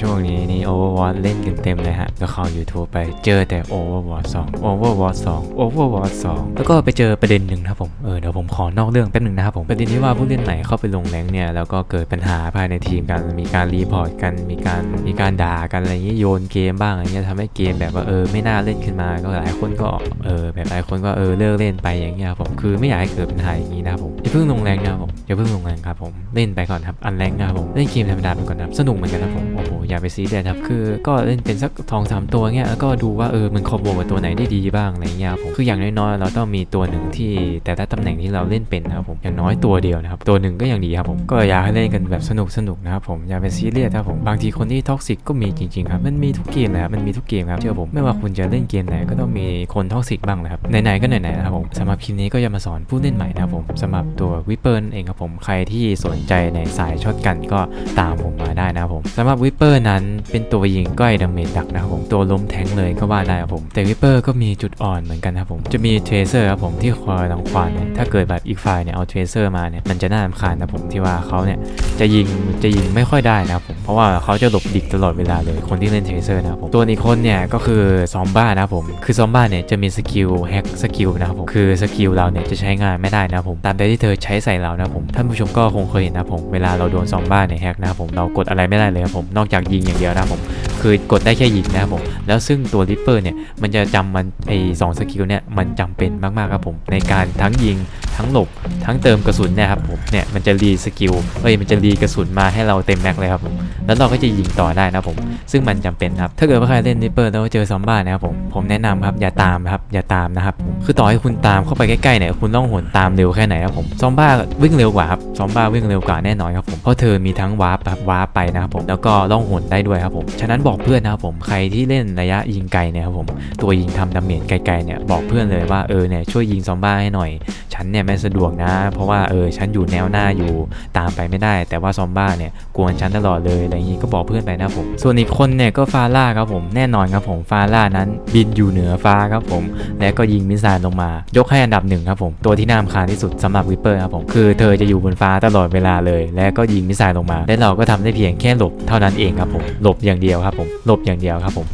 ช่วงนี้นี่ Overwatch เล่นกันเต็มเลยฮะก็เข้า YouTube ไปเจอแต่ Overwatch 2 Overwatch 2 Overwatch 2 แล้วก็ไปเจอประเด็นหนึ่งนะครับผม เออเดี๋ยวผมขอนอกเรื่องแป๊บหนึ่งนะครับผม ประเด็นที่ว่าผู้เล่นไหนเข้าไปลงแรงเนี่ย แล้วก็เกิดปัญหาภายในทีมกัน มีการรีพอร์ตกัน มีการมีการด่ากันอะไรอย่างนี้โยนเกมบ้างอะไรเงี้ยทำให้เกมแบบว่าเออไม่น่าเล่นขึ้นมา ก็หลายคนก็เออแบบหลายคนก็เออเลิกเล่นไปอย่างเงี้ยครับผมคือไม่อยากให้เกิดปัญหาอย่างนี้นะครับผมอย่าเพิ่งลงแรงนะครับผมอย่าเพิ่งลงแรงครับผมเล่นไปก่อนครับอันแรงนะครับผมเล่นเกมธรรมดาไปก่อนนะครับสนุกเหมือนกันนะครับผมโอ้อย่าไปซีเรียสครับ คือก็เล่นเป็นสักทองสามตัวเงี้ยแล้วก็ดูว่าเออมันคอมโบกับตัวไหนได้ดีบ้างอะไรเงี้ยครับผมคืออย่างน้อยๆเราต้องมีตัวหนึ่งที่แต่ละตำแหน่งที่เราเล่นเป็นนะครับผมอย่างน้อยตัวเดียวนะครับตัวหนึ่งก็ยังดีครับผมก็อยากให้เล่นกันแบบสนุกสนุกนะครับผมอย่าไปซีเรียสครับผมบางทีคนที่ท็อกซิกก็มีจริงๆครับมันมีทุกเกมเลยครับมันมีทุกเกมครับเชื่อผมไม่ว่าคุณจะเล่นเกมไหนก็ต้องมีคนท็อกซิกบ้างนะครับไหนๆก็ไหนๆนะครับผมสำหรับคลิปนี้ก็จะมาสอนผู้เล่นใหม่นะครับผมสำหรับตัววิปเปอร์เองครับผมใครที่สนใจในสายช็อตกันก็ตามผมมาได้นะครับผมสำหรับวิปเปอร์นั้นเป็นตัวยิงก้อยดาเมจดักนะครับผมตัวล้มแทงเลยก็ว่าได้ครับผมแต่วิปเปอร์ก็มีจุดอ่อนเหมือนกันครับผมจะมีเทรเซอร์ครับผมที่คอยรังควานเนี่ยถ้าเกิดแบบอีกฝ่ายเนี่ยเอาเทรเซอร์มาเนี่ยมันจะน่ารำคาญนะผมที่ว่าเขาเนี่ยจะยิงจะยิงไม่ค่อยได้นะครับผมเพราะว่าเขาจะหลบดิกตลอดเวลาเลยคนที่เล่นเทรเซอร์นะครับผมตัวอีกคนเนี่ยก็คือซอมบ้านะครับผมคือซอมบ้าเนี่ยจะมีสกิลแฮกสกิลนะครับผมคือสกิลเราเนี่ยจะใช้งานไม่ได้นะครับผมตามใดที่เธอใช้ใส่เรานะครับผมท่านผู้ชมก็คงเคยเห็นนะครับผมเวลาเราโดนซอมบ้าเนี่ยแฮกนะครับผมเรากดอะไรไม่ได้เลยครับผมนอกจากยิงอย่างเดียวนะผมคือกดได้แค่ยิงนะครับผมแล้วซึ่งตัวริปเปอร์เนี่ยมันจะจำมันไอสองสกิลเนี่ยมันจำเป็นมากๆครับผมในการทั้งยิงทั้งหลบทั้งเติมกระสุนนี่ยครับผมเนี่ยมันจะรีสกิลเอ้ยมันจะรีกระสุนมาให้เราเต็มแม็กเลยครับผมแล้วเราก็จะยิงต่อได้นะครับผมซึ่งมันจำเป็นครับถ้าเกิดว่าใครเล่นริปเปอร์แล้วเจอซอมบ้านะครับผมผมแนะนำครับอย่าตามครับอย่าตามนะครับคือต่อให้คุณตามเข้าไปใกล้ๆเนี่ยคุณต้องหนตามเร็วแค่ไหนครับผมซอมบ้าวิ่งเร็วกว่าครับซอมบ้าวิ่งเร็วกว่าแน่นอนครับผมเพราะเธอมีทั้งวาร์ปวาร์ปไปนะครับผมแล้วก็ล่องหนได้ด้วยครับผมฉะนั้นบอกเพื่อนนะครับผมใครที่เล่นระยะยิงไกลเนี่ยครับผมตัวยิงทำดาเมจไกลๆเนี่ยบอกเพื่อนเลยว่าเออเนี่ยช่วยยิงซอมบ้าให้หน่อย ฉันเนี่ยไม่สะดวกนะ เพราะว่าเออฉันอยู่แนวหน้าอยู่ตามไปไม่ได้ แต่ว่าซอมบ้าเนี่ยกวนฉันตลอดเลยอะไรอย่างนี้ก็บอกเพื่อนไปนะครับผม ส่วนอีกคนเนี่ยก็ฟาร่าครับผมแน่นอนครับผมฟาร่านั้นบินอยู่เหนือฟ้าครับผม และก็ยิงมิสไซล์ลงมา ยกให้อันดับหนึ่งครับผมตัวที่น่ารำคาที่สุดสำหรับวิปเปอร์ครับผมคือเธอจะอยู่บนฟ้าตลอดเวลาเลย และก็ยิงมิสไซล์ลงมา และเราก็ทำได้เพียงแค่หลบเท่านั้นเองครับผมหลบอย่างเดียวครับผมหลบอย่างเดียวครับผม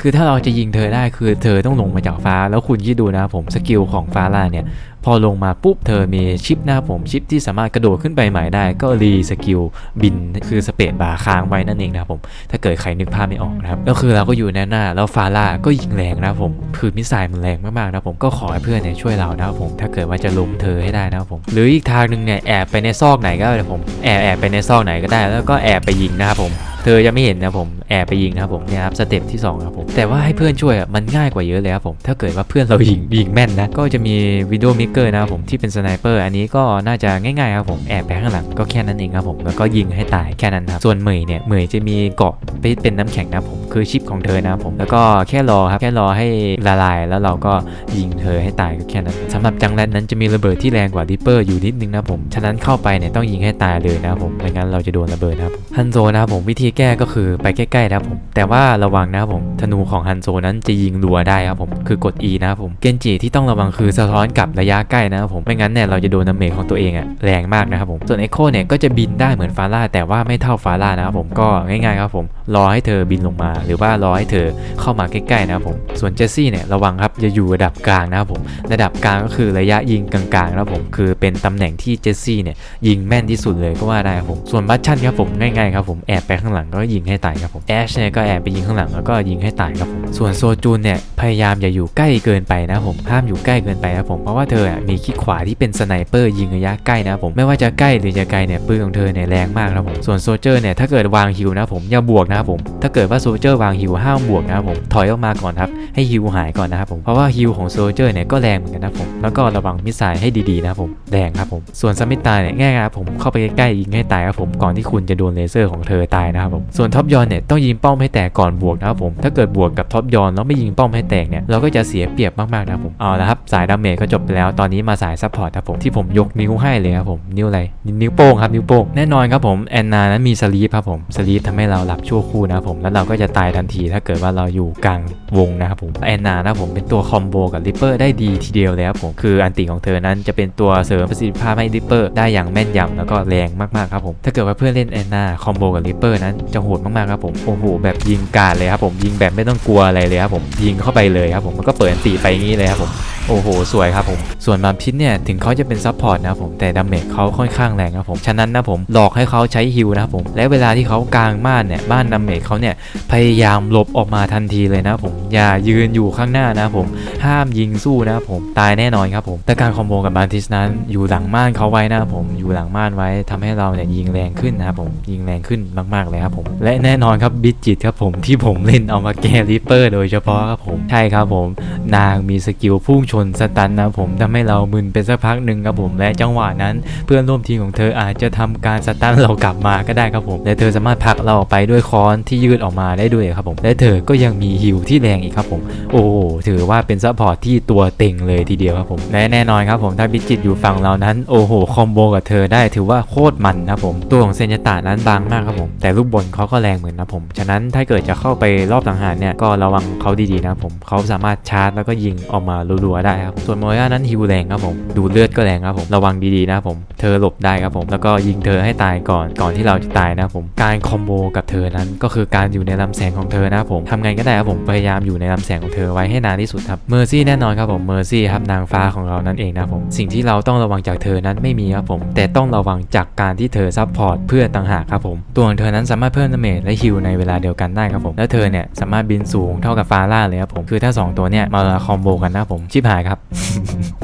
คือถ้าเราจะยิงเธอได้คือเธอต้องลงมาจากฟ้า แล้วคุณคิดดูนะครับผมสกิลของฟ้าล่าเนี่ย พอลงมาปุ๊บเธอมีชิปหนะครับผมชิปที่สามารถกระโดดขึ้นไปใหม่ได้ ก็รีสกิลบินคือสเปซบาร์ค้างไว้นั่นเองนะครับผมถ้าเกิดใครนึกภาพไม่ออกนะครับก็คือเราก็อยู่แนวหน้าแล้วฟาร่าก็ยิงแรงนะครับผมคือมิสไซล์มันแรงมากๆนะครับผมก็ขอให้เพื่อนเนี่ยช่วยเรานะครับผมถ้าเกิดว่าจะล้มเธอให้ได้นะครับผมหรืออีกทางหนึ่งเนี่ยแอบไปในซอกไหนก็ได้ผมแอบแอบไปในซอกไหนก็ได้ แล้วก็แอบไปยิงนะครับผมเธอจะไม่เห็นนะผมแอบไปยิงนะครับผมเนี่ยครับสเต็ปที่2ครับผมแต่ว่าให้เพื่อนช่วยอะมันง่ายกว่าเยอะเลยครับผมถ้าเกิดว่าเพื่อนเรายิงยิงแม่นนะก็จะมีวิดีโอมิกเกอร์นะครับผมที่เป็นสไนเปอร์อันนี้ก็น่าจะง่ายๆครับผมแอบไปข้างหลังก็แค่นั้นเองครับผมแล้วก็ยิงให้ตายแค่นั้นครับส่วนเหมยเนี่ยเหมยจะมีเกาะเป็นน้ำแข็งนะครับผมคือชิปของเธอนะครับผมแล้วก็แค่รอครับแค่รอให้ละลายแล้วเราก็ยิงเธอให้ตายก็แค่นั้นสำหรับจังแรนนั้นจะมีระเบิดที่แรงกว่าดิปเปอร์อยู่นิดนึงนะครับผมฉะนั้นเข้าไปเนี่ยต้องยิงให้ตายเลยนะครับผมไม่งั้นเราจะโดนระเบิดนะครับฮันโซนะครับผมวิธีแก้ก็คือไปใกล้ๆนะครับผมแต่ว่าระวังนะครับผมธนูของฮันโซนั้นจะยิงรัวได้ครับผมคือกด E นะผมเกนจิที่ต้องระวังคือสะท้อนกับระยะใกล้นะครับผมไม่งั้นเนี่ยเราจะโดนดาเมจของตัวเองอะแรงมากนะครับผมส่วนเอ็โคเนี่ยก็จะบินได้เหมือนฟาร่าแต่ว่าไม่เท่าฟาร่านะครับผมก็ง่ายๆครับผมรอให้เธอบินลงมา หรือว่ารอให้เธอเข้ามาใกล้ๆนะครับผมส่วนเจสซี่เนี่ยระวังครับจะอยู่ระดับกลางนะครับผมระดับกลางก็คือระยะยิงกลางๆนะครับผมคือเป็นตำแหน่งที่เจสซี่เนี่ยยิงแม่นที่สุดเลยก็ว่าได้ครับผมส่วนบัตชันครับผมง่ายๆครับผมแอบไปข้างหลังก็ยิงให้ตายครับผมแอชเนี่ยก็แอบไปยิงข้างหลังแล้วก็ยิงให้ตายครับผมส่วนโซจูนเนี่ยพยายามอย่าอยู่ใกล้เกินไปนะผมห้ามอยู่ใกล้เกินไปนะผมเพราะว่าเธออะมีคิดขวาที่เป็นสไนเปอร์ยิงระยะใกล้นะครับผมไม่ว่าจะใกล้หรือจะไกลเนี่ยปืนของเธอเนี่ยแรงมากนะครับผมส่วนโซเจอร์เนี่ยถ้าเกิดวางฮิวนะครับผมอย่าบวกนะครับผมถ้าเกิดว่าโซเจอร์วางฮิวห้ามบวกนะครับผมถอยออกมาก่อนครับให้ฮิวหายก่อนนะครับผมเพราะว่าฮิวของโซเจอร์เนี่ยก็แรงเหมือนกันนะครับผมแล้วก็ระวังมิสไซล์ให้ดีๆนะครับผมแรงครับผมส่วนสมิตาเนี่ยง่ายครับผมเข้าไปใกล้ๆยิงให้ตายครับผมก่อนที่คุณจะโดนเลเซอร์ของเธอตายนะครับผมส่วนท็อปยอนเนี่ยต้องยิงป้าให้แตกก่อนบวกนะครับผมถ้าเกิดบวกกับท็อปยอนแล้วไม่ยิงป้อมให้แตกเนี่ยเราก็จะเสียเปรียบมากๆนะครับผมเอาละครับสายดาเมจก็จบไปแล้วตอนนี้มาสายซัพพอร์ตครับผมที่ผมยกนิ้วให้เลยครับผมนิ้วอะไรนิ้วโป้งครับนิ้วโป้งแน่นอนครับผมแอนนานั้นมีสลีปครับผมสลีปทำให้เราหลับชั่วครู่นะครับผมแล้วเราก็จะตายทันทีถ้าเกิดว่าเราอยู่กลางวงนะครับผมแอนนานะครับผมเป็นตัวคอมโบกับริปเปอร์ได้ดีทีเดียวเลยครับผมคืออันติของเธอนั้นจะเป็นตัวเสริมประสิทธิภาพให้ริปเปอร์ได้อย่างแม่นยำแล้วก็แรงมากๆครับผมถ้าเกิดว่าเพื่อนเล่นแอนนาคอมโบกับริปเปอร์นั้นจะโหดมากๆครับผมโอ้โหแบบยิงการเลยครับผมยิงแบบไม่ต้องกลัวอะไรเลยครับผมยิงเข้าไปเลยครับผมมันก็เปิดอันติไปงี้เลยครับผม โอ้โห สวยครับผม ส่วนบามพิษเนี่ย ถึงเขาจะเป็นซับพอร์ตนะผม แต่ดาเมจเขาค่อนข้างแรงครับผม ฉะนั้นนะผม หลอกให้เขาใช้ฮิลนะครับผม และเวลาที่เขากลางม่านเนี่ย บ้านดาเมจเขาเนี่ย พยายามหลบออกมาทันทีเลยนะผม อย่ายืนอยู่ข้างหน้านะผม ห้ามยิงสู้นะผม ตายแน่นอนครับผม แต่การคอมโบกับบาทิสนั้น อยู่หลังม่านเขาไว้นะผม อยู่หลังม่านไว้ทำให้เราเนี่ยยิงแรงขึ้นนะครับผม ยิงแรงขึ้นมากๆเลยครับผม และแน่นอนครับบิจิตครับผมที่ผมเล่นเอามาแก้ริปเปอร์ โดยเฉพาะครับผม ใช่ครับผม นางมีสกิลพุ่งชนสตันนะผมทำให้เรามึนเป็นสักพักหนึ่งครับผมและจังหวะนั้น เพื่อนร่วมทีมของเธออาจจะทำการสตันเรากลับมาก็ได้ครับผมและเธอสามารถผลักเราออกไปด้วยค้อนที่ยืดออกมาได้ด้วยครับผม และเธอก็ยังมีฮิวที่แรงอีกครับผม โอ้ถือว่าเป็นซัพพอร์ตที่ตัวเต็งเลยทีเดียวครับผมและแน่นอนครับผมถ้าบิจิตอยู่ฝั่งเรานั้นโอ้โหคอมโบกับเธอได้ถือว่าโคตรมันครับผมตัวของเซนยตะนั้นบางมากครับผมแต่ลูกบอลเขาก็แรงเหมือนนะผมฉะนั้นถ้าเกิดจะเข้าไปรอบสังหารเนี่ยก็ระวังเขาดีๆนะครับผมเขาสามารถชาร์จแล้วก็ยิงออกมารัวๆได้ครับ ส่วนโมย่านั้นฮิวแรงครับผม ดูเลือดก็แรงครับผม ระวังดีๆนะครับผม เธอหลบได้ครับผม แล้วก็ยิงเธอให้ตายก่อน ก่อนที่เราจะตายนะครับผม การคอมโบกับเธอนั้นก็คือการอยู่ในลำแสงของเธอนะครับผมทำไงก็ได้ครับผม พยายามอยู่ในลำแสงของเธอไว้ให้นานที่สุดครับ เมอร์ซี่แน่นอนครับผม เมอร์ซี่ครับนางฟ้าของเรานั่นเองนะครับผม สิ่งที่เราต้องระวังจากเธอนั้นไม่มีครับผม แต่ต้องระวังจากการที่เธอซัพพอร์ตเพื่อต่างหากครับผม ตัวของเธอนั้นสามารถเพิ่มดาเมจและฮิลในเวลาเดียวกันได้ครับผม แล้วเธอเนี่ยสามารถบินสูงเท่ากับฟาร่าเลยครับผม คือถ้าสองตัวเนี่ยมาคอมโบกันนะผมชิบหายครับ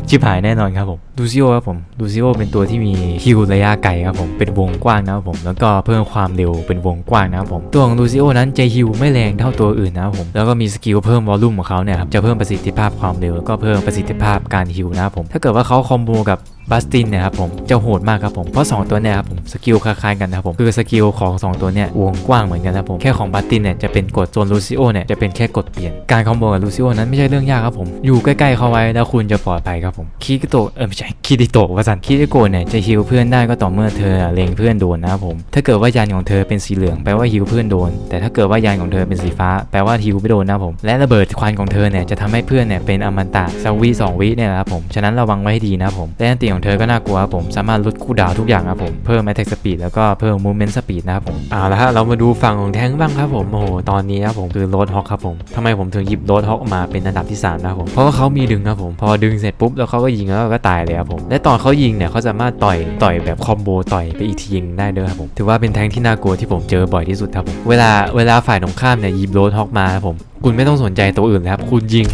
ชิบหายแน่นอนครับผมดูซิโอครับผมดูซิโอเป็นตัวที่มีฮิลระยะไกลครับผมเป็นวงกว้างนะครับผม แล้วก็เพิ่มความเร็วเป็นวงกว้างนะครับผม ตัวของดูซิโอนั้นจะฮิลไม่แรงเท่าตัวอื่นนะครับผม แล้วก็มีสกิลเพิ่มวอลลุ่มของเขาเนี่ยครับจะเพิ่มประสิทธิภาพความเร็วแล้วก็เพิ่มประสิทธิภาพการฮิลนะครับผมถ้าเกิดว่าเขาคอมโบกับ บัสตินเนี่ยครับผมจะโหดมากครับผมเพราะ 2 ตัวเนี่ยครับผมสกิลคล้ายๆกันนะครับผมคือสกิลของ 2 ตัวเนี่ยวงกว้างเหมือนกันนะครับผมแค่ของบัสตินเนี่ยจะเป็นกดโซนลูซิโอเนี่ยจะเป็นแค่กดเปลี่ยนการคอมโบกับลูซิโอนั้นไม่ใช่เรื่องยากครับผมอยู่ใกล้ๆเขาไว้แล้วคุณจะปลอดภัยครับผมคิริโตเออไม่ใช่คิริโตะวาสันคิริโกเนี่ยจะฮิลเพื่อนได้ก็ต่อเมื่อเธอเล็งเพื่อนโดนนะครับผมถ้าเกิดว่ายันของเธอเป็นสีเหลืองแปลว่าฮิลเพื่อนโดน แต่ถ้าเกิดว่ายันของเธอเป็นสีฟ้าแปลว่าฮิลไม่โดนนะครับผมและระเบิดควันของเธอเนี่ยจะทำให้เพื่อนเนี่ยเป็นอมตะสวิสองวิเนี่ยนะครับผมฉะนั้นระวังไว้ให้ดีนะครับผมและอันติขของเธอก็น่ากลัวครับผมสามารถลดคู่ดาวทุกอย่างครับผมเพิ่ม attack speed แล้วก็เพิ่ม movement speed นะครับผมเอาละฮะเรามาดูฝั่งของแทงบ้างครับผมโอ้โหตอนนี้ครับผมคือโรดฮอกครับผมทำไมผมถึงหยิบโรดฮอกมาเป็นอันดับที่3นะครับผมเพราะว่าเขามีดึงครับผมพอดึงเสร็จปุ๊บแล้วเขาก็ยิงแล้วก็ตายเลยครับผมและตอนเขายิงเนี่ยเขาสามารถต่อยต่อยแบบคอมโบต่อยไปอีกทียิงได้ด้วยครับผมถือว่าเป็นแทงที่น่ากลัวที่ผมเจอบ่อยที่สุดครับผมเวลาเวลาฝ่ายตรงข้ามเนี่ยหยิบโรดฮอกมาครับผมคุณไม่ต้องสนใจตัวอื่นเลยครับคุณยิง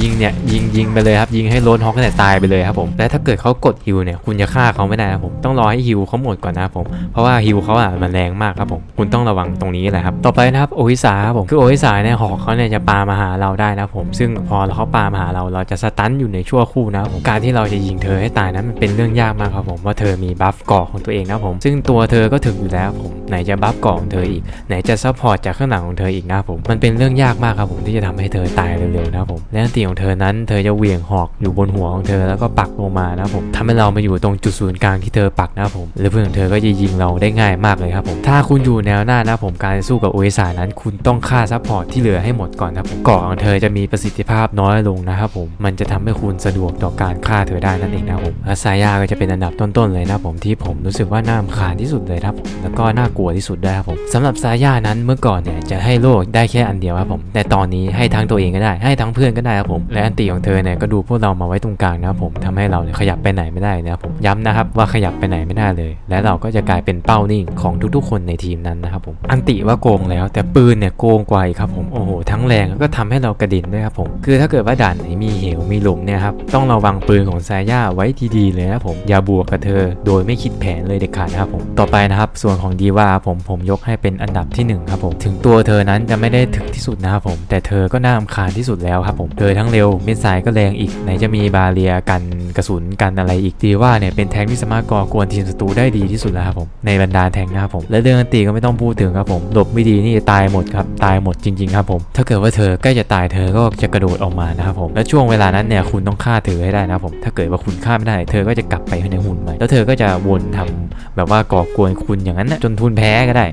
ยิงเนี่ยยิงยิงไปเลยครับยิงให้โรนฮอกเนี่ยตายไปเลยครับผมและถ้าเกิดเขากดฮิวเนี่ยคุณจะฆ่าเขาไม่ได้ครับผมต้องรอให้ฮิวเขาหมดก่อนนะครับผมเพราะว่าฮิวเขาอะมันแรงมากครับผมคุณต้องระวังตรงนี้แหละครับต่อไปนะครับโอฮิสาครับผมคือโอฮิสาเนี่ยหอกเขาเนี่ยจะปามาหาเราได้นะครับผมซึ่งพอเขาปามาหาเราเราจะสตันอยู่ในชั่วคู่นะครับผมการที่เราจะยิงเธอให้ตายนั้นมันเป็นเรื่องยากมากครับผมว่าเธอมีบัฟก่อของตัวเองนะครับผมซึ่งตัวเธอก็ถึงอยู่แล้วผมไหนจะบัฟก่อของเธออีกไหนจะซัพพอร์ตจากข้างหลังของเธออีกนะครับผมมันเป็นเรื่องยากมากครับผมที่จะทำให้เธอตายเร็วๆนะผมและตีของเธอนั้น เธอจะเหวี่ยงหอกอยู่บนหัวของเธอแล้วก็ปักลงมานะผมทำให้เรามาอยู่ตรงจุดศูนย์กลางที่เธอปักนะผมและเพื่อนของเธอก็จะยิงเราได้ง่ายมากเลยครับผมถ้าคุณอยู่แนวหน้านะผมการสู้กับโอเอสานั้น คุณต้องฆ่าซัพพอร์ตที่เหลือให้หมดก่อนนะผมเกาะของเธอจะมีประสิทธิภาพน้อยลงนะครับผมมันจะทำให้คุณสะดวกต่อการฆ่าเธอได้นั่นเองนะผมและซายาก็จะเป็นอันดับต้นๆเลยนะผมที่ผมรู้สึกว่าน่ารำคาญที่สุดเลยครับผมแล้วก็น่ากลัวที่สุดด้วยครับผมสำหรับซายานั้นเมื่อก่อนเนี่ยจะให้โลกได้แค่อันเดียวครับผมแต่ตอนนี้ให้ทั้งตัวเองก็ได้ให้ทั้งเพื่อนก็ได้ครับผมและอันตีของเธอเนี่ยก็ดูพวกเรามาไว้ตรงกลางนะครับผมทำให้เราเนี่ยขยับไปไหนไม่ได้นะครับผมย้ำนะครับว่าขยับไปไหนไม่ได้เลย และเราก็จะกลายเป็นเป้านิ่งของทุกๆ คนในทีมนั้นนะครับผมอันติว่าโกงแล้วแต่ปืนเนี่ยโกงกว่าอีกครับผมโอ้โหทั้งแรงแล้วก็ทำให้เรากระเด็นด้วยครับผมคือถ้าเกิดว่าด่านไหนมีเหวมีหลุมเนี่ยครับต้องระวังปืนของซาย่าไว้ดีๆเลยนะครับผมอย่าบวกกับเธอ โดยไม่คิดแผนเลยเด็ดขาดนะครับผมต่อไปนะครับส่วนของดีว่าผมผมยกให้เป็นอันดับที่หนึ่งครับผมถึงตัวเธอนั้นจะไม่ได้ถึงที่สุดนะครับผมแต่เธอก็น่ารำคาญที่สุดแล้วครับผมเธอทั้งเร็วมิสไซล์ก็แรงอีก ไหนจะมีบาเรียกันกระสุนกันอะไรอีกดีว่าเนี่ยเป็นแทงที่สามารถก่อกวนทีมศัตรูได้ดีที่สุดแล้วครับผมในบรรดาแทงนะครับผมและเรื่องอันตีก็ไม่ต้องพูดถึงครับผมหลบไม่ดีนี่ตายหมดครับตายหมดจริงๆครับผมถ้าเกิดว่าเธอใกล้จะตายเธอก็จะกระโดดออกมานะครับผมและช่วงเวลานั้นเนี่ยคุณต้องฆ่าเธอให้ได้นะครับผมถ้าเกิดว่าคุณฆ่าไม่ได้ เธอก็จะกลับไปในหุ่นใหม่แล้วเธอก็จะวนทำแบบว่าก่อกวนคุณอย่างนั้นนะจนทุนแพ้ก็ได้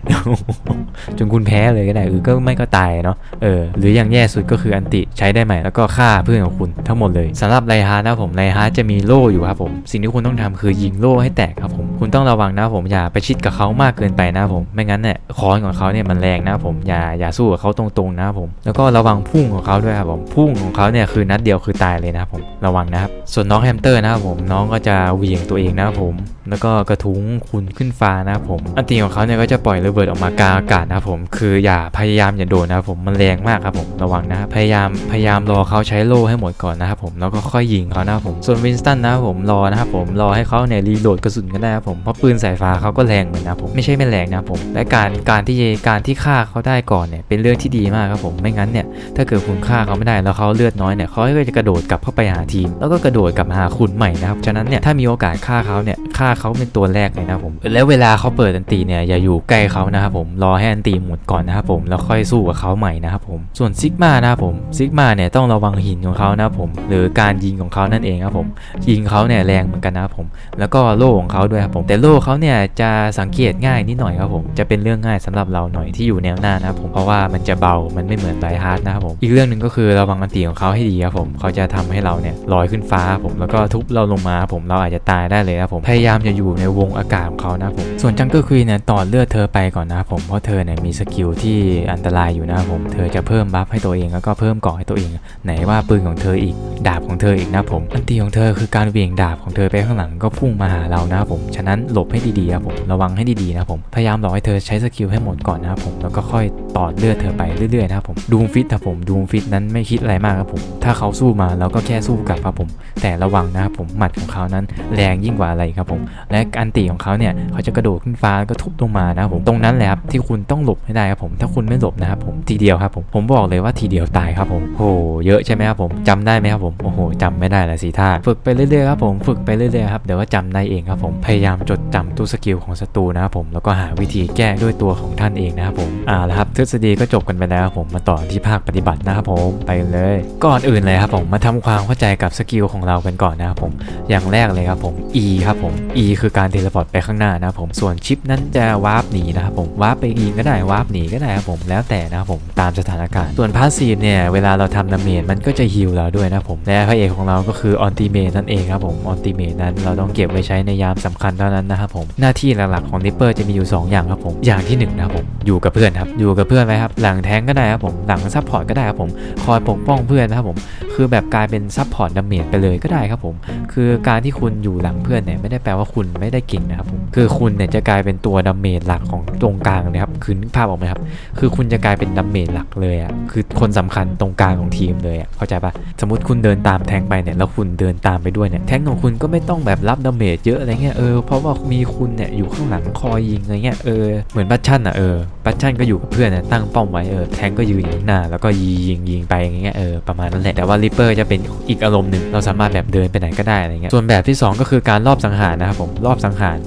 จนคุณแพ้เลยก็ได้หรือก็ไม่ก็ตายเนาะเออหรืออย่างแย่สุดก็คืออันติใช้ได้ใหม่แล้วก็ฆาเพื่อนของคุณทั้งหมดเลยสำหรับไรฮาร์นะผมไรฮาร์จะมีโล่อยู่ครับผม สิ่งที่คุณต้องทำคือยิงโล่ให้แตกครับผม คุณต้องระวังนะผมอย่าไปชิดกับเขามากเกินไปนะผม ไม่งั้นเนี่ยคอนของเขาเนี่ยมันแรงนะผมอย่าอย่าสู้กับเขาตรงๆนะผม แล้วก็ระวังพุ่งของเขาด้วยครับผมพุ่งของเขาเนี่ยคือนัดเดียวคือตายเลยนะครับผมระวังนะครับส่วนน้องแฮมสเตอร์นะครับผมน้องก็จะเหวี่ยงตัวเองนะครับผมแล้วก็กระทุ้งคุณขึ้นฟ้านะครับผม อันตีของเขาเนี่ยก็จะปล่อยระเบิดออกมากลางอากาศนะครับผม คืออย่าพยายามอย่าโดนนะครับผม มันแรงมากครับผม ระวังนะครับพยายามพยายามรอเขาใช้โล่ให้หมดก่อนนะครับผม แล้วก็ค่อยยิงเขานะครับผม ส่วนวินสตันนะครับผมรอนะครับผม รอให้เขาเนี่ยรีโหลดกระสุนกันได้ครับผม เพราะปืนสายฟ้าเขาก็แรงเหมือนนะผม ไม่ใช่ไม่แรงนะผม และการการที่การที่ฆ่าเขาได้ก่อนเนี่ยเป็นเรื่องที่ดีมากครับผม ไม่งั้นเนี่ยถ้าเกิดคุณฆ่าเขาไม่ได้แล้วเขาเลือดน้อยเนี่ยเขาก็จะกระโดดกลับเข้าไปหาทีม แล้วก็กระโดดกลับมาหาคุณใหม่นะครับ ฉะนั้นเนี่ยถ้ามีโอกาสฆ่าเขาเนี่ยฆ่าเขาเป็นตัวแรกเลยนะผมแล้วเวลาเขาเปิดอันตีเนี่ยอย่าอยู่ใกล้เขานะครับผมรอให้อันตีหมดก่อนนะครับผมแล้วค่อยสู้กับเขาใหม่นะครับผมส่วนซิกมานะครับผมซิกมาเนี่ยต้องระวังหินของเขานะครับผม หรือการยิงของเขานั่นเองครับผมยิงเขาเนี่ยแรงเหมือนกันนะครับผม แล้วก็โล่ของเขาด้วยครับผมแต่โล่เขาเนี่ยจะสังเกตง่ายนิดหน่อยครับผมจะเป็นเรื่องง่ายสำหรับเราหน่อยที่อยู่แนวหน้านะครับผมเพราะว่ามันจะเบามันไม่เหมือนไบฮาร์ดนะครับผมอีกเรื่องหนึ่งก็คือระวังอันตีของเขาให้ดีครับผมเขาจะทำให้เราเนี่ยลอยขึ้นฟ้าครับผมแล้วก็ทุบเราลงมาผมเราอาจจะตายได้เลยครับผมพยายามจะอยู่ในวงอากาศของเขานะผม ส่วนจังเกอร์ควีนเนี่ยต่อเลือดเธอไปก่อนนะครับผม เพราะเธอเนี่ยมีสกิลที่อันตรายอยู่นะผม เธอจะเพิ่มบัฟให้ตัวเองแล้วก็เพิ่มเกาะให้ตัวเอง ไหนว่าปืนของเธออีก ดาบของเธออีกนะผม อันตีของเธอคือการเวี่ยงดาบของเธอไปข้างหลังก็พุ่งมาหาเรานะครับผม ฉะนั้นหลบให้ดีๆครับผม ระวังให้ดีๆนะผม พยายามหลอกให้เธอใช้สกิลให้หมดก่อนนะครับผม แล้วก็ค่อยต่อเลือดเธอไปเรื่อยๆนะครับผม ดูมฟิตครับผม ดูมฟิตนั้นไม่คิดอะไรมากครับผม ถ้าเขาสู้มาเราก็แค่สู้กลับครับผม แต่ระวังนะครับผม หมัดของเขานั้นแรงยิ่งกว่าอะไรครับผม และอันตีของเขาเนี่ยเขาจะกระโดดขึ้นฟ้าก็ทุบลงมานะครับผมตรงนั้นแหละครับที่คุณต้องหลบให้ได้ครับผมถ้าคุณไม่หลบนะครับผมทีเดียวครับผมผมบอกเลยว่าทีเดียวตายครับผมโหเยอะใช่ไหมครับผมจำได้ไหมครับผมโอ้โหจำไม่ได้ละสิท่าฝึกไปเรื่อยๆครับผมฝึกไปเรื่อยๆครับเดี๋ยวว่าจำได้เองครับผมพยายามจดจำตู้สกิลของศัตรูนะครับผมแล้วก็หาวิธีแก้ด้วยตัวของท่านเองนะครับผมอ่าแล้วครับทฤษฎีก็จบกันไปแล้วครับผมมาต่อที่ภาคปฏิบัตินะครับผมไปเลย ก่อนอื่นเลยครับผมมาทำความเข้าใจกับสกิลของเรากันก่อนนะครับผมอย่างแรกเลยครับผม E ครับผม E คือการเทเลพอร์ตไปข้างหน้านะครับผมส่วนชิปนั้นจะวาร์ปหนีนะครับผมวาร์ปไปยิงก็ได้วาร์ปหนีก็ได้ครับผมแล้วแต่นะครับผมตามสถานการณ์ส่วนพาสซีฟเนี่ยเวลาเราทำดาเมจมันก็จะฮิลเราด้วยนะครับผมและพระเอกของเราก็คือออนติเมนั่นเองครับผมออนติเมนั้นเราต้องเก็บไว้ใช้ในยามสำคัญเท่านั้นนะครับผมหน้าที่หลักๆของริปเปอร์จะมีอยู่ 2 อย่างครับผมอย่างที่หนึ่งนะครับผมอยู่กับเพื่อนครับอยู่กับเพื่อนไว้ครับหลังแทงก็ได้ครับผมหลังซัพพอร์ตก็ได้ครับผมคอยปกป้องเพื่อนนะครับผมคือแบบกลายเป็นซัพพอร์ตดาเมจไปเลยก็ได้ครับผมคือการที่คุณอยู่หลังเพื่อนเนี่ยไม่ได้แปลว่าคุณไม่ได้เก่งนะครับผมคือคุณเนี่ยจะกลายเป็นตัวดาเมจหลักของตรงกลางเลยครับคือนึกภาพออกไหมครับคือคุณจะกลายเป็นดาเมจหลักเลยอะคือคนสำคัญตรงกลางของทีมเลยอะเข้าใจปะสมมติคุณเดินตามแทงไปเนี่ยแล้วคุณเดินตามไปด้วยเนี่ยแทงของคุณก็ไม่ต้องแบบรับดาเมจเยอะอะไรเงี้ยเออเพราะว่ามีคุณเนี่ยอยู่ข้างหลังคอยยิงอะไรเงี้ยเออเหมือนบัตชั่นอะเออบัตชั่นก็อยู่กับเพื่อนนะตั้งป้อมไว้เออแทงก็ยืนอยู่หน้า แล้วก็ยิงยิงไปอย่างเงี้ยเออประมาณนั้นแหละแต่ว่าริปเปอร์จะเป็นอีกอารมณ์หนึ่งเราสามารถแบบเดินไปไหนก็ได้อะไรเงี้ยส่วนแบบที่สองก็คือการรอบสังหารนะครับผมรอบสังหาร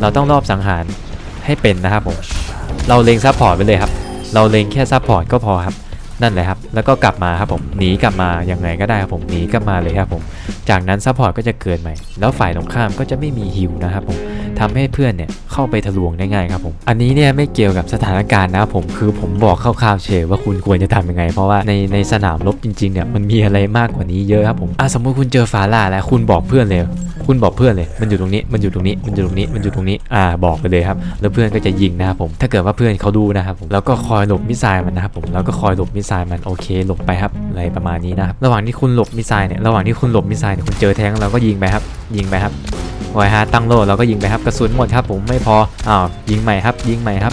เราต้องรอบสังหารให้เป็นนะครับผมเราเล็งซัพพอร์ตไปเลยครับ เราเล็งแค่ซัพพอร์ตก็พอครับนั่นแหละครับแล้วก็กลับมาครับผมหนีกลับมายังไงก็ได้ครับผมหนีกลับมาเลยครับผมจากนั้นซัพพอร์ตก็จะเกิดใหม่ แล้วฝ่ายตรงข้ามก็จะไม่มีฮิวนะครับผมทำให้เพื่อนเนี่ยเข้าไปทะลวงได้ง่ายครับผมอันนี้เนี่ยไม่เกี่ยวกับสถานการณ์นะครับผมคือผมบอกคร่าวๆเฉยว่าคุณควรจะทำยังไง เพราะว่าในในสนามรบจริงๆเนี่ยมันมีอะไรมากกว่านี้เยอะครับผมอะสมมติคุณเจอฟาร่าแล้วคุณบอกเพื่อนเลย คุณบอกเพื่อนเลย มันอยู่ตรงนี้ มันอยู่ตรงนี้ มันอยู่ตรงนี้ มันอยู่ตรงนี้ อ่า บอกไปเลยครับ แล้วเพื่อนก็จะยิงนะครับผม ถ้าเกิดว่าเพื่อนเขาดูนะครับผม แล้วก็คอยหลบมิสไซล์มันนะครับผม แล้วก็คอยหลบมิสไซล์มัน โอเค หลบไปครับ อะไรประมาณนี้นะครับ ระหว่างที่คุณหลบมิสไซล์เนี่ย ระหว่างที่คุณหลบมิสไซล์เนี่ย คุณเจอแทงเราก็ยิงไปครับ ยิงไปครับไวฮาตั้งโล่เราก็ยิงไปครับ กระสุนหมดครับผม ไม่พอ อ้าว ยิงใหม่ครับ ยิงใหม่ครับ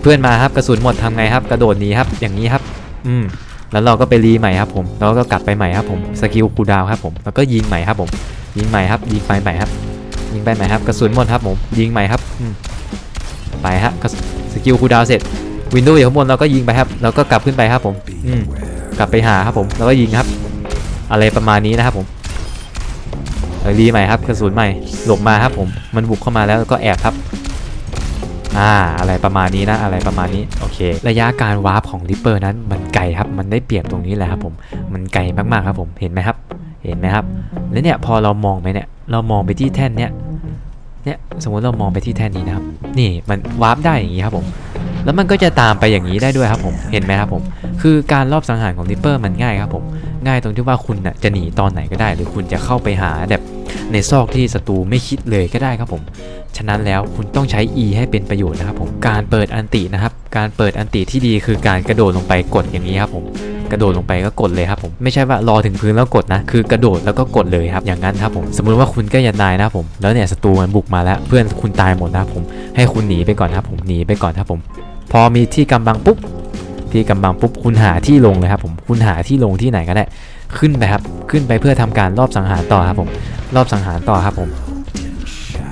เพื่อนมาครับ กระสุนหมดทำไงครับ กระโดดหนีครับ อย่างนี้ครับ อืมแล้วเราก็ไปรีใหม่ครับผม แล้วก็กลับไปใหม่ครับผม สกิลคูดาวครับผม แล้วก็ยิงใหม่ครับผม ยิงใหม่ครับ ยิงไปใหม่ครับ ยิงไปใหม่ครับกระสุนหมดครับผมยิงใหม่ครับไปฮะสกิลคูดาวเสร็จวินโดว์อยู่ข้างบนเราก็ยิงไปครับแล้วก็กลับขึ้นไปครับผมอืกลับไปหาครับผมแล้วก็ยิงครับ อะไรประมาณนี้นะครับผมรีใหม่ครับกระสุนใหม่หลบมาครับผมมันบุกเข้ามาแล้วก็แอบครับออ่าอะไรประมาณนี้นะอะไรประมาณนี้โอเค ระยะการวาร์ปของริปเปอร์นั้นมันไกลครับ มันได้เปรียบตรงนี้แหละครับผมมันไกลมากๆครับผมเห็นไหมครับ เห็นไหมครับ แล้วเนี่ยพอเรามองไปเนี่ย เรามองไปที่แท่นเนี่ยเนี่ยสมมติเรามองไปที่แท่นนี้นะครับ นี่มันวาร์ปได้อย่างนี้ครับผม แล้วมันก็จะตามไปอย่างนี้ได้ด้วยครับผม เห็นไหมครับผม คือการรอบสังหารของริปเปอร์มันง่ายครับผม ง่ายตรงที่ว่าคุณน่ะจะหนีตอนไหนก็ได้ หรือคุณจะเข้าไปหาแบบในซอกที่ศัตรูไม่คิดเลยก็ได้ครับผม ฉะนั้นแล้วคุณต้องใช้ E ให้เป็นประโยชน์นะครับผม การเปิดอันตินะครับ การเปิดอันติที่ดีคือการกระโดดลงไปกดอย่างนี้ครับผม กระโดดลงไปก็กดเลยครับผมไม่ใช่ว่ารอถึงพื้นแล้วกดนะคือกระโดดแล้วก็กดเลยครับอย่างนั้นครับผมสมมุติว่าคุณกล้จะตายนะครับผมแล้วเนี่ยศัตรูมันบุกมาแล้ว เพื่อนคุณตายหมดนะครับผมให้คุณหนีไปก่อนครับผมหนีไปก่อนครับผม พอมีที่กำบังปุ๊บที่กำบังปุ๊บคุณหาที่ลงเลยครับผมคุณหาที่ลงที่ไหนก็ได้ขึ้นไปครับขึ้นไปเพื่อทำการรอบสังหารต่อครับผมรอบสังหารต่อครับผม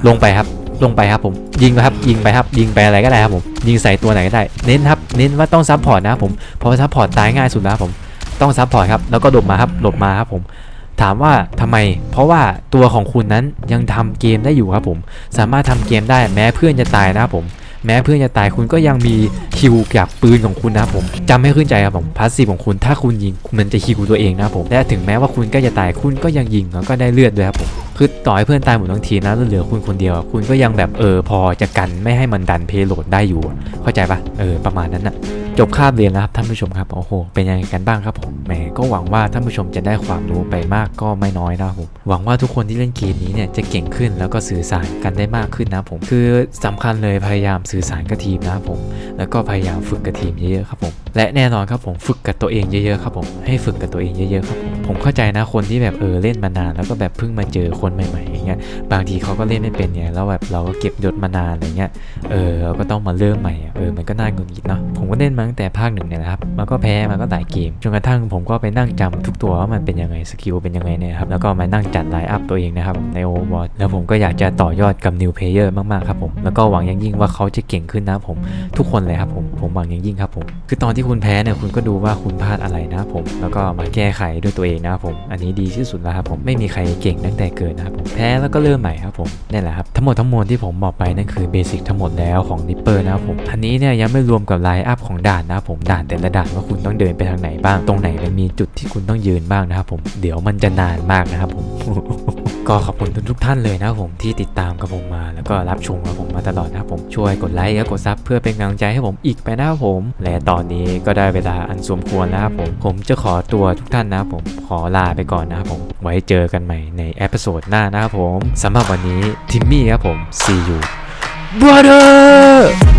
ลงไปครับ ลงไปครับผมยิงไปครับยิงไปครับยิงไปอะไรก็ได้ครับผมยิงใส่ตัวไหนก็ได้เน้นครับเน้นว่าต้องซับพอร์ตนะครับผมเพราะซับพอร์ตตายง่ายสุดนะครับผมต้องซับพอร์ตครับแล้วก็หลบมาครับหลบมาครับผมถามว่าทำไม เพราะว่าตัวของคุณนั้นยังทำเกมได้อยู่ครับผม สามารถทำเกมได้แม้เพื่อนจะตายนะครับผม แม้เพื่อนจะตายคุณก็ยังมีคิวจากปืนของคุณนะผมจำให้ขึ้นใจครับผมพาสซีฟของคุณถ้าคุณยิงมันจะคิวตัวเองนะผมและถึงแม้ว่าคุณก็จะตายคุณก็ยังยิงแล้วก็ได้เลือดด้วยครับผมคือต่อให้เพื่อนตายหมดทั้งทีนะแล้วเหลือคุณคนเดียว คุณก็ยังแบบเออพอจะกันไม่ให้มันดันเพโลดได้อยู่ เข้าใจปะเออประมาณนั้นนะ จบคาบเรียนแล้วครับท่านผู้ชมครับโอ้โหเป็นยังไงกันบ้างครับผมแหมก็หวังว่าท่านผู้ชมจะได้ความรู้ไปมากก็ไม่น้อยนะครับผมหวังว่าทุกคนที่เล่นเกมนี้เนี่ยจะเก่งขึ้นแล้วก็สื่อสารกันได้มากขึ้นนะผมคือสำคัญเลยพยายามสื่อสารกับทีมนะครับผมแล้วก็พยายามฝึกกับทีมเยอะๆครับผมและแน่นอนครับผมฝึกกับตัวเองเยอะๆครับผมให้ฝึกกับตัวเองเยอะๆครับผมผมเข้าใจนะคนที่แบบเออเล่นมานานแล้วก็แบบเพิ่งมาเจอคนใหม่ๆอย่างเงี้ยบางทีเขาก็เล่นไม่เป็นไงแล้วแบบเราก็เก็บยศมานานอะไรเงี้ยเออเราก็ต้องมาเริ่มใหม่อเออมันก็น่าหงุดหงิดเนาะ ผมก็เล่นมาตั้งแต่ภาคหนึ่งเนี่ยนะครับ มันก็แพ้ มันก็หลายเกม จนกระทั่งผมก็ไปนั่งจำทุกตัวว่ามันเป็นยังไง สกิลเป็นยังไงเนี่ยครับ แล้วก็มานั่งจัดไลน์อัพตัวเองนะครับใน Overwatch แล้วผมก็อยากจะต่อยอดกับ New Player มากๆครับผม แล้วก็หวังอยังยิ่งว่าเขาจะเก่งขึ้นนะผม ทุกคนเลยครับผม ผมหวังอย่างยิ่งครับผม คือตอนที่คุณแพ้เนี่ยคุณก็ดูว่าคุณพลาดอะไรนะผม แล้วก็มาแก้ไขด้วยตัวเองนะครับผม อันนี้ดีที่สุดแล้วครับผม ไม่มีใครเก่งตั้งแต่เกิดนะครับผม แพ้แล้วก็เริ่มใหม่ครับผมนี่แหละครับ ทั้งหมดทั้งมวลที่ผมบอกไปนั่นคือเบสิกทั้งหมดแล้วของ Ripper นะครับผมอันนี้เนี่ยยังไม่รวมกับไลน์อัพของด่านนะครับผมด่านแต่ละด่านว่าคุณต้องเดินไปทางไหนบ้างตรงไหนมันมีจุดที่คุณต้องยืนบ้างนะครับผมเดี๋ยวมันจะนานมากนะครับผมก็ขอบคุณทุกท่านเลยนะครับผมที่ติดตามกับผมมาแล้วก็รับชมกับผมมาตลอดนะครับผมช่วยกดไลค์และกดซับเพื่อเป็นกำลังใจให้ผมอีกไปนะครับผม และตอนนี้ก็ได้เวลาอันสมควรแล้วครับผม ผมจะขอตัวทุกท่านนะครับผมขอลาไปก่อนนะครับผม ไว้เจอกันใหม่ในเอพิโซดหน้านะครับผมสำหรับวันนี้ทิมมี่ครับผม see you brother